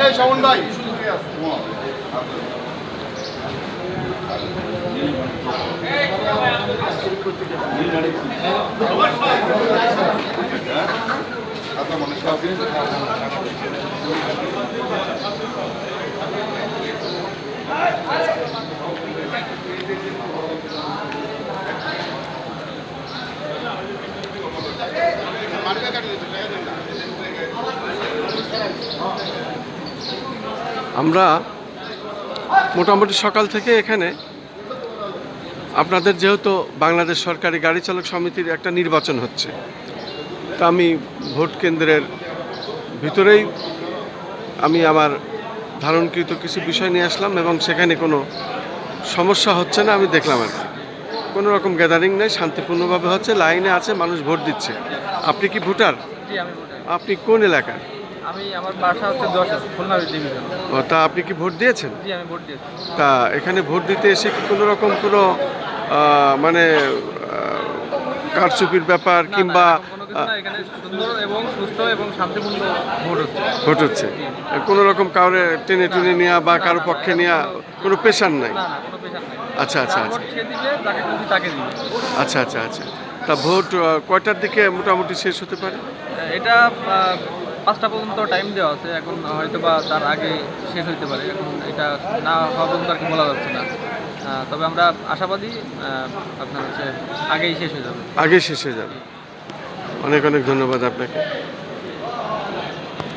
এই শমন ভাই সুযোগ আছে आता मनुष्य আমরা মোটামুটি সকাল থেকে এখানে আপনাদের যেহেতু বাংলাদেশ সরকারি গাড়ি চালক সমিতির একটা নির্বাচন হচ্ছে, তা আমি ভোট কেন্দ্রের ভিতরেই আমি আমার ধারণকৃত কিছু বিষয় নিয়ে আসলাম এবং সেখানে কোনো সমস্যা হচ্ছে না, আমি দেখলাম আর কি। কোনো রকম গ্যাদারিং নেই শান্তিপূর্ণভাবে হচ্ছে লাইনে আছে মানুষ ভোট দিচ্ছে। আপনি কি ভোটার? আপনি কোন এলাকায় আমি আমার বাসা হচ্ছে যশোর খুলনা ডিভিশন ও, তা আপনি কি ভোট দিয়েছেন? জি আমি ভোট দিয়েছি। তা এখানে ভোট দিতে এসে কি কোনো রকম কোনো মানে কারচুপির ব্যাপার কিংবা ভোট হচ্ছে। কোনো রকম কাউরে টেনে টুনে নেওয়া বা কারও পক্ষে নেওয়া কোনো প্রেশার নাই? না না কোনো পেশা নেই। আচ্ছা আচ্ছা আচ্ছা। আচ্ছা আচ্ছা আচ্ছা। তা ভোট কয়টার দিকে মোটামুটি শেষ হতে পারে? এটা পাঁচটা পর্যন্ত টাইম দেওয়া আছে। এখন হয়তো বা তার আগে শেষ হইতে পারে। এখন এটা না হওয়া পর্যন্ত আর কি বলা যাচ্ছে না। তবে আমরা আশাবাদী আপনার হচ্ছে আগেই শেষ হয়ে যাবে। আগে শেষ হয়ে যাবে। অনেক অনেক ধন্যবাদ আপনাকে।